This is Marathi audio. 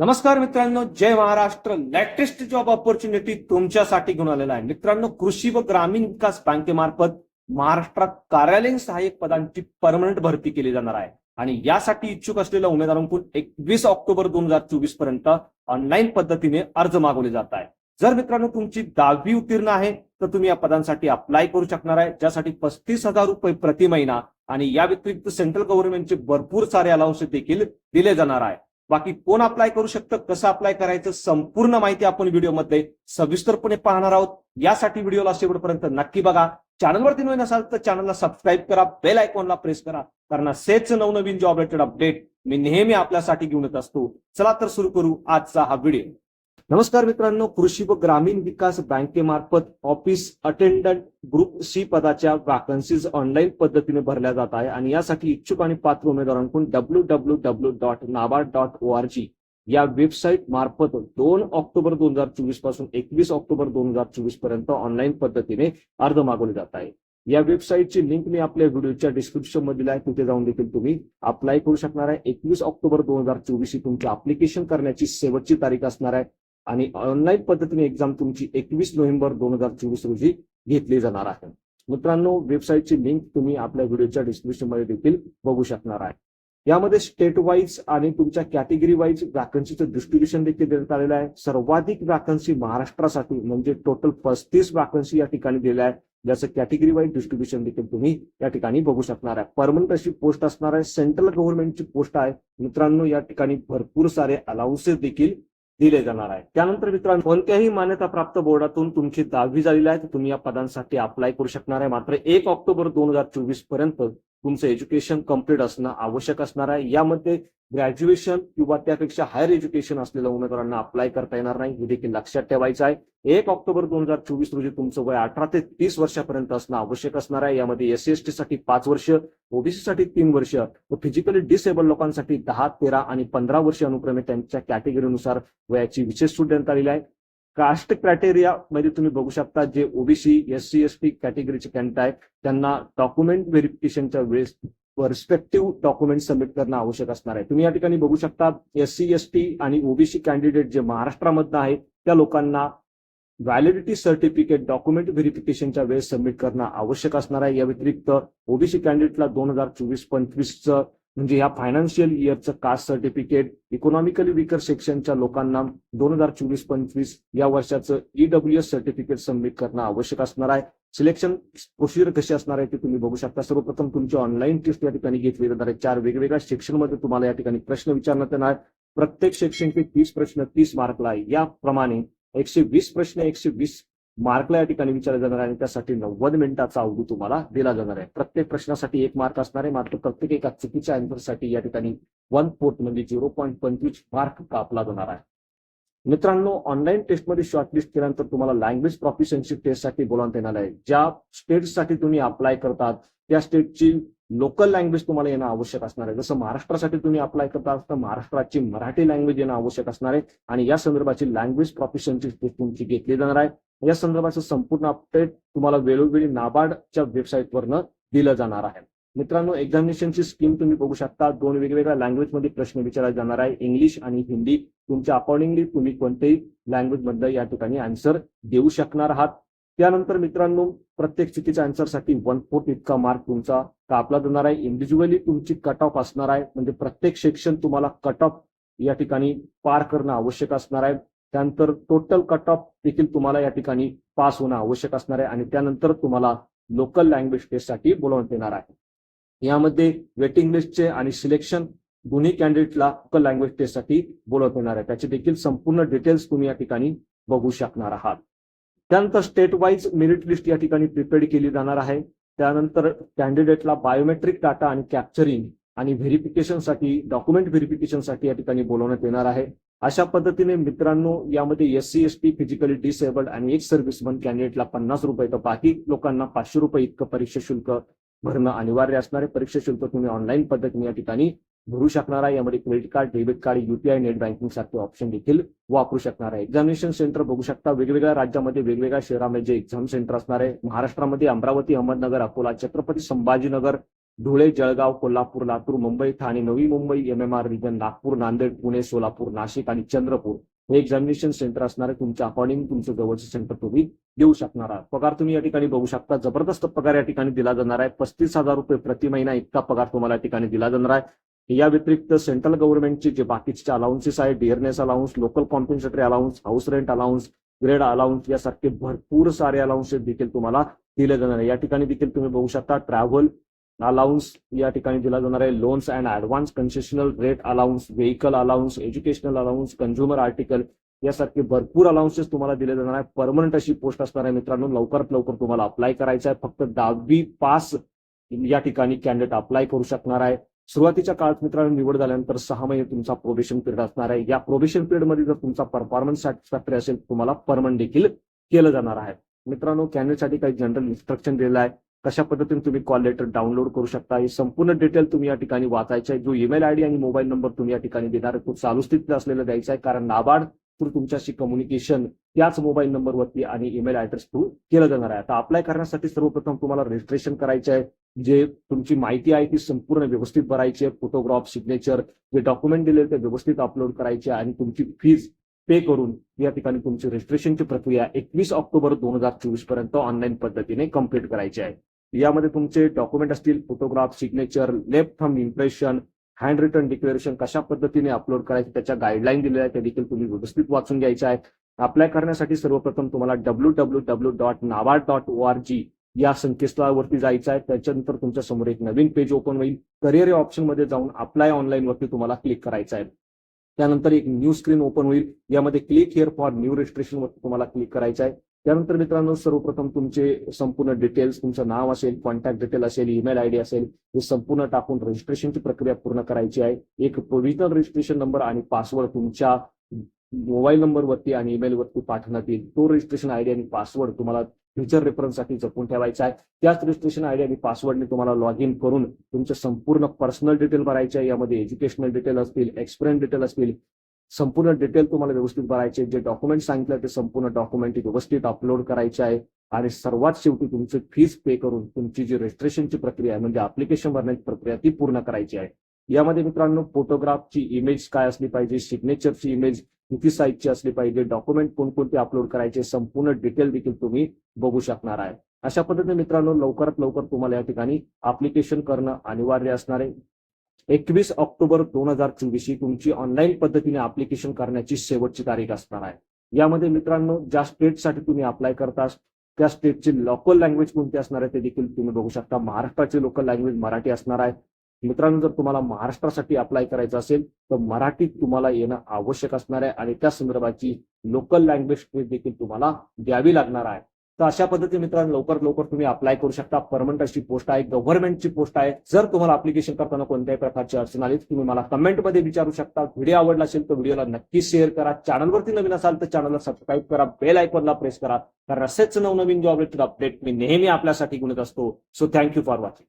नमस्कार मित्रांनो जय महाराष्ट्र. लेटेस्ट जॉब ऑपॉर्च्युनिटी तुमच्यासाठी घेऊन आलेला आहे. मित्रांनो कृषी व ग्रामीण विकास बँकेमार्फत महाराष्ट्रात कार्यालयीन सहाय्यक पदांची परमनंट भरती केली जाणार आहे. आणि यासाठी इच्छुक असलेल्या उमेदवारांकडून एकवीस ऑक्टोबर दोन हजार चोवीसपर्यंत ऑनलाईन पद्धतीने अर्ज मागवले जात आहे जर मित्रांनो तुमची दहावी उत्तीर्ण आहे तर तुम्ही या पदांसाठी अप्लाय करू शकणार आहे ज्यासाठी पस्तीस हजार रुपये प्रति महिना आणि या व्यतिरिक्त सेंट्रल गव्हर्नमेंटचे भरपूर सारे अलाउन्स देखील दिले जाणार आहे. बाकी कोण अप्लाय करू शकतं कसं अप्लाय करायचं संपूर्ण माहिती आपण व्हिडिओमध्ये सविस्तरपणे पाहणार आहोत. यासाठी व्हिडिओला शेवटपर्यंत नक्की बघा. चॅनलवरती नवीन असाल तर चॅनलला सबस्क्राईब करा बेल आयकॉनला प्रेस करा कारण असेच नवनवीन जॉब रिलेटेड अपडेट मी नेहमी आपल्यासाठी घेऊन येत असतो. चला तर सुरू करू आजचा हा व्हिडिओ नमस्कार मित्रांनो कृषी व ग्रामीण विकास बँकेमार्फत ऑफिस अटेंडंट ग्रुप सी पदाच्या वॅकन्सीज ऑनलाईन पद्धतीने भरल्या जात आहे. आणि यासाठी इच्छुक आणि पात्र उमेदवारांकडून W W W dot NABARD dot O R G या वेबसाईट मार्फत दोन ऑक्टोबर दोन हजार चोवीसपासून एकवीस ऑक्टोबर दोन हजार चोवीसपर्यंत ऑनलाईन पद्धतीने अर्ज मागवले जात आहे. या वेबसाईटची लिंक मी आपल्या व्हिडिओच्या डिस्क्रिप्शनमध्ये दिली आहे. तिथे जाऊन देखील तुम्ही अप्लाय करू शकणार आहे. एकवीस ऑक्टोबर दोन हजार चोवीस ही तुमची अप्लिकेशन करण्याची शेवटची तारीख असणार आहे. आणि ऑनलाईन पद्धतीने एक्झाम तुमची एकवीस नोव्हेंबर दोन हजार चोवीस रोजी घेतली जाणार आहे. मित्रांनो वेबसाईटची लिंक तुम्ही आपल्या व्हिडिओच्या डिस्क्रिप्शनमध्ये देखील बघू शकणार आहे. यामध्ये स्टेट वाईज आणि तुमच्या कॅटेगरी वाईज वॅकन्सीचं डिस्ट्रीब्युशन देखील देण्यात आलेलं आहे. सर्वाधिक वॅकन्सी महाराष्ट्रासाठी म्हणजे टोटल पस्तीस वॅकन्सी या ठिकाणी दिल्या आहे ज्याचं कॅटेगरी वाईज डिस्ट्रीब्युशन देखील तुम्ही या ठिकाणी बघू शकणार आहे. परमनंट अशी पोस्ट असणार आहे. सेंट्रल गव्हर्नमेंटची पोस्ट आहे. मित्रांनो या ठिकाणी भरपूर सारे अलाउन्सेस देखील दिले जाणार आहे. त्यानंतर मित्रांनो कोणत्याही मान्यताप्राप्त बोर्डातून तुमची दहावी झालेली आहे तर तुम्ही या पदांसाठी अप्लाय करू शकणार आहे. मात्र एक ऑक्टोबर दोन हजार चोवीसपर्यंत तुमचं एज्युकेशन कंप्लीट असणं आवश्यक असणार आहे. यामध्ये ग्रॅज्युएशन किंवा त्यापेक्षा हायर एज्युकेशन असलेल्या उमेदवारांना अप्लाय करता येणार नाही. हे देखील लक्षात ठेवायचं आहे. एक ऑक्टोबर दोन हजार चोवीस रोजी तुमचं वय अठरा ते तीस वर्षापर्यंत असणं आवश्यक असणार आहे. यामध्ये एस सी एस टी साठी पाच वर्ष ओबीसी साठी तीन वर्ष व फिजिकली डिसेबल लोकांसाठी दहा तेरा आणि पंधरा वर्ष अनुक्रमे त्यांच्या कॅटेगरीनुसार वयाची विशेष सूट देण्यात आलेली आहे. कास्ट क्रायटेरिया मध्ये तुम्ही बघू शकता जे OBC S C S T कॅटेगरीचे candidate आहेत. त्यांना डॉक्युमेंट व्हेरिफिकेशनच्या वेळेस पर्स्पेक्टिव्ह डॉक्युमेंट सबमिट करणं आवश्यक असणार आहे. तुम्ही या ठिकाणी बघू शकता एस सी एस टी आणि ओबीसी कॅन्डिडेट जे महाराष्ट्रामधनं आहेत त्या लोकांना व्हॅलिडिटी सर्टिफिकेट डॉक्युमेंट व्हेरिफिकेशनच्या वेळेस सबमिट करणं आवश्यक असणार आहे. या व्यतिरिक्त ओबीसी कॅन्डिडेटला दोन हजार चोवीस पंचवीसचं म्हणजे ह्या फायनान्शियल इयरचं कास्ट सर्टिफिकेट इकॉनॉमिकली विकर सेक्शनच्या लोकांना दोन हजार चोवीस पंचवीस या वर्षाचं ईडब्ल्यू एस सर्टिफिकेट सबमिट करणं आवश्यक असणार आहे. सिलेक्शन प्रोसिजर कशी असणार आहे ते तुम्ही बघू शकता. सर्वप्रथम तुमची ऑनलाईन टेस्ट या ठिकाणी घेतली जाणार आहे. चार वेगवेगळ्या सेक्शनमध्ये तुम्हाला या ठिकाणी प्रश्न विचारण्यात येणार. प्रत्येक सेक्शनचे तीस प्रश्न तीस मार्कला आहे. याप्रमाणे एकशे वीस प्रश्न एकशे वीस मार्कला या ठिकाणी विचारले जाणार आहे आणि त्यासाठी नव्वद मिनिटाचा अवधी तुम्हाला दिला जाणार आहे. प्रत्येक प्रश्नासाठी एक मार्क असणार आहे. मात्र प्रत्येक एका चुकीच्या अँसरसाठी या ठिकाणी वन फोर्थ म्हणजे झिरो पॉईंट पंचवीस मार्क कापला जाणार आहे. मित्रांनो ऑनलाईन टेस्टमध्ये शॉर्टलिस्ट केल्यानंतर तुम्हाला लँग्वेज प्रोफिशियन्सी टेस्टसाठी बोलावण्यात येणार आहे. ज्या स्टेटसाठी तुम्ही अप्लाय करतात त्या स्टेटची लोकल लँग्वेज तुम्हाला येणं आवश्यक असणार आहे. जसं महाराष्ट्रासाठी तुम्ही अप्लाय करता तर महाराष्ट्राची मराठी लँग्वेज येणं आवश्यक असणार आहे. आणि या संदर्भाची लँग्वेज प्रोफिशियन्सी टेस्ट तुमची घेतली जाणार आहे. या संदर्भाचं संपूर्ण अपडेट तुम्हाला वेळोवेळी नाबार्डच्या वेबसाईटवरनं दिलं जाणार आहे. मित्रांनो एक्झामिनेशनची स्कीम तुम्ही बघू शकता. दोन वेगवेगळ्या लँग्वेजमध्ये प्रश्न विचारले जाणार आहे. इंग्लिश आणि हिंदी तुमच्या अकॉर्डिंगली तुम्ही कोणत्याही लँग्वेजमध्ये या ठिकाणी आन्सर देऊ शकणार आहात. त्यानंतर मित्रांनो प्रत्येक चुकीच्या आन्सरसाठी वन फोर्थ इतका मार्क तुमचा कापला जाणार आहे. इंडिव्हिज्युअली तुमची कट ऑफ असणार आहे. म्हणजे प्रत्येक सेक्शन तुम्हाला कट ऑफ या ठिकाणी पार करणं आवश्यक असणार आहे. त्यानंतर टोटल कट ऑफ देखील तुम्हाला या ठिकाणी पास होणं आवश्यक असणार आहे आणि त्यानंतर तुम्हाला लोकल लँग्वेज टेस्टसाठी बोलवण्यात येणार आहे. यामध्ये वेटिंग लिस्टचे आणि सिलेक्शन दोन्ही कॅन्डिडेटला लोकल लँग्वेज टेस्टसाठी बोलवत येणार आहे. त्याचे देखील संपूर्ण डिटेल्स तुम्ही या ठिकाणी बघू शकणार आहात. त्यानंतर स्टेट वाईज मेरिट लिस्ट या ठिकाणी प्रिपेअर्ड केली जाणार आहे. त्यानंतर कॅन्डिडेटला बायोमेट्रिक डाटा आणि कॅप्चरिंग आणि व्हेरिफिकेशनसाठी डॉक्युमेंट व्हेरिफिकेशनसाठी या ठिकाणी बोलवण्यात येणार आहे. अशा पद्धतीने मित्रांनो यामध्ये S C S T physically disabled आणि एक सर्व्हिसमन कॅन्डिडेटला पन्नास रुपये तर बाकी लोकांना पाचशे रुपये इतकं परीक्षा शुल्क भरणं अनिवार्य असणारे. परीक्षा शुल्क तुम्ही ऑनलाईन पद्धतीने या ठिकाणी भरू शकणार आहे. यामध्ये credit card debit card UPI net banking सारखे ऑप्शन देखील वापरू शकणार आहे. एक्झामिनेशन सेंटर बघू शकता. वेगवेगळ्या राज्यामध्ये वेगवेगळ्या शहरामध्ये जे एक्झाम सेंटर असणार आहे. महाराष्ट्रामध्ये अमरावती अहमदनगर अकोला छत्रपती संभाजीनगर धुळे जळगाव कोल्हापूर लातूर मुंबई ठाणे नवी मुंबई एमएमआर रिजन नागपूर नांदेड पुणे सोलापूर नाशिक आणि चंद्रपूर हे एक्झामिनेशन सेंटर असणारे तुमच्या अकॉर्डिंग तुमचं जवळचं सेंटर तुम्ही देऊ शकणार आहात. पगार तुम्ही या ठिकाणी बघू शकता. जबरदस्त पगार या ठिकाणी दिला जाणार आहे. पस्तीस हजार रुपये प्रति महिना इतका पगार तुम्हाला या ठिकाणी दिला जाणार आहे. या व्यतिरिक्त सेंट्रल गव्हर्नमेंटचे जे बाकीचे अलाउन्सेस आहेत dearness allowance local compensatory allowance house rent allowance grade allowance यासारखे भरपूर सारे अलाउन्सेस देखील तुम्हाला दिले जाणार आहे. या ठिकाणी देखील तुम्ही बघू शकता ट्रॅव्हल अलाउन्स या ठिकाणी दिला जाणार आहे. Loans and advance concessional rate allowance vehicle allowance educational allowance consumer article यासारखे भरपूर अलाउन्सेस तुम्हाला दिले जाणार आहे. परमनंट अशी पोस्ट असणार आहे मित्रांनो. लवकरात लवकर तुम्हाला अप्लाय करायचं आहे. फक्त दहावी पास या ठिकाणी कॅन्डिडेट अप्लाय करू शकणार आहे. सुरुवातीच्या काळात मित्रांनो निवड झाल्यानंतर सहा महिने तुमचा प्रोबेशन पिरियड असणार आहे. या प्रोबेशन पिरियडमध्ये जर तुमचा परफॉर्मन्स सॅटिस्फॅक्टरी असेल तुम्हाला परमनंट देखील केलं जाणार आहे. मित्रांनो कॅन्डिडेटसाठी काही जनरल इन्स्ट्रक्शन दिलेलं आहे. कशा पद्धतीने तुम्ही कॉल लेटर डाउनलोड करू शकता? हे संपूर्ण डिटेल तुम्ही या ठिकाणी वाचायचे आहे. जो ईमेल आयडी आणि मोबाईल नंबर तुम्ही या ठिकाणी देणार आहे तो चालू स्थितीत असलेला द्यायचा आहे. कारण नाबार्ड थ्रू तुमच्याशी कम्युनिकेशन त्याच मोबाईल नंबरवरती आणि ईमेल ऍड्रेस थ्रू केलं जाणार आहे. आता अप्लाय करण्यासाठी सर्वप्रथम तुम्हाला रजिस्ट्रेशन करायचं आहे. जे तुमची माहिती आहे ती संपूर्ण व्यवस्थित भरायची आहे. फोटोग्राफ सिग्नेचर जे डॉक्युमेंट दिले ते व्यवस्थित अपलोड करायचे आणि तुमची फीज पे करून या ठिकाणी तुमची रजिस्ट्रेशनची प्रक्रिया एकवीस ऑक्टोबर दोन हजार चोवीसपर्यंत ऑनलाईन पद्धतीने कंप्लीट करायची आहे. यामध्ये तुमचे डॉक्युमेंट असतील photograph signature left thumb impression handwritten declaration कशा पद्धतीने अपलोड करायचे त्याच्या गाईडलाईन दिलेल्या आहेत त्या देखील तुम्ही व्यवस्थित वाचून घ्यायच्या आहेत. अप्लाय करण्यासाठी सर्वप्रथम तुम्हाला W W W dot NABARD dot O R G या संकेतस्थळावरती जायचं आहे. त्याच्यानंतर तुमच्यासमोर एक नवीन पेज ओपन होईल. करिअर या ऑप्शनमध्ये जाऊन अप्लाय ऑनलाईन वरती तुम्हाला क्लिक करायचं आहे. त्यानंतर एक न्यू स्क्रीन ओपन होईल. यामध्ये click here for new registration वरती तुम्हाला क्लिक करायचं आहे. त्यानंतर मित्रांनो सर्वप्रथम तुमचे संपूर्ण डिटेल्स तुमचं नाव असेल कॉन्टॅक्ट डिटेल असेल ईमेल आयडी असेल हे संपूर्ण टाकून रजिस्ट्रेशनची प्रक्रिया पूर्ण करायची आहे. एक प्रोव्हिजनल रजिस्ट्रेशन नंबर आणि पासवर्ड तुमच्या मोबाईल नंबरवरती आणि ईमेल वरती पाठवण्यात येईल. तो रजिस्ट्रेशन आयडी आणि पासवर्ड तुम्हाला फ्युचर रेफरन्ससाठी जपून ठेवायचा आहे. त्याच रजिस्ट्रेशन आयडी आणि पासवर्डने तुम्हाला लॉग इन करून तुमचं संपूर्ण पर्सनल डिटेल भरायचे आहे. यामध्ये एज्युकेशनल डिटेल असतील एक्सपिरियन्स डिटेल असतील संपूर्ण डिटेल तुम्हाला व्यवस्थित भरायचे जे डॉक्युमेंट सांगितलं ते संपूर्ण डॉक्युमेंट व्यवस्थित अपलोड करायचे आहे. आणि सर्वात शेवटी तुमची फीज पे करून तुमची जी रजिस्ट्रेशनची प्रक्रिया आहे म्हणजे अप्लिकेशन भरण्याची प्रक्रिया ती पूर्ण करायची आहे. यामध्ये मित्रांनो फोटोग्राफची इमेज काय असली पाहिजे सिग्नेचरची इमेज किती साईजची असली पाहिजे डॉक्युमेंट कोणकोणते अपलोड करायचे संपूर्ण डिटेल देखील तुम्ही बघू शकणार आहे. अशा पद्धतीने मित्रांनो लवकरात लवकर तुम्हाला या ठिकाणी अप्लिकेशन करणं अनिवार्य असणार आहे. एकवीस ऑक्टोबर दोन हजार चोवीस ही तुमची ऑनलाईन पद्धतीने अप्लिकेशन करण्याची शेवटची तारीख असणार आहे. यामध्ये मित्रांनो ज्या स्टेटसाठी तुम्ही अप्लाय करता त्या स्टेटची लोकल लँग्वेज कोणती असणार आहे ते देखील तुम्ही बघू शकता. महाराष्ट्राची लोकल लँग्वेज मराठी असणार आहे. मित्रांनो जर तुम्हाला महाराष्ट्रासाठी अप्लाय करायचं असेल तर मराठीत तुम्हाला येणं आवश्यक असणार आहे आणि त्या संदर्भाची लोकल लँग्वेज देखील तुम्हाला द्यावी लागणार आहे. तर अशा पद्धतीने मित्रांनो लवकर लवकर तुम्ही अप्लाय करू शकता. परमनंट अशी पोस्ट आहे गव्हर्नमेंटची पोस्ट आहे. जर तुम्हाला अप्लिकेशन करताना कोणत्याही प्रकारची अडचण आली तुम्ही मला कमेंटमध्ये विचारू शकता. व्हिडिओ आवडला असेल तर व्हिडिओला नक्की शेअर करा. चॅनलवरती नवीन असाल तर चॅनलला सबस्क्राईब करा. बेल आयकॉनला प्रेस करा. कारण असेच नवनवीन जॉब रिलेटेड अपडेट मी नेहमी आपल्यासाठी गुणत असतो. So thank you for watching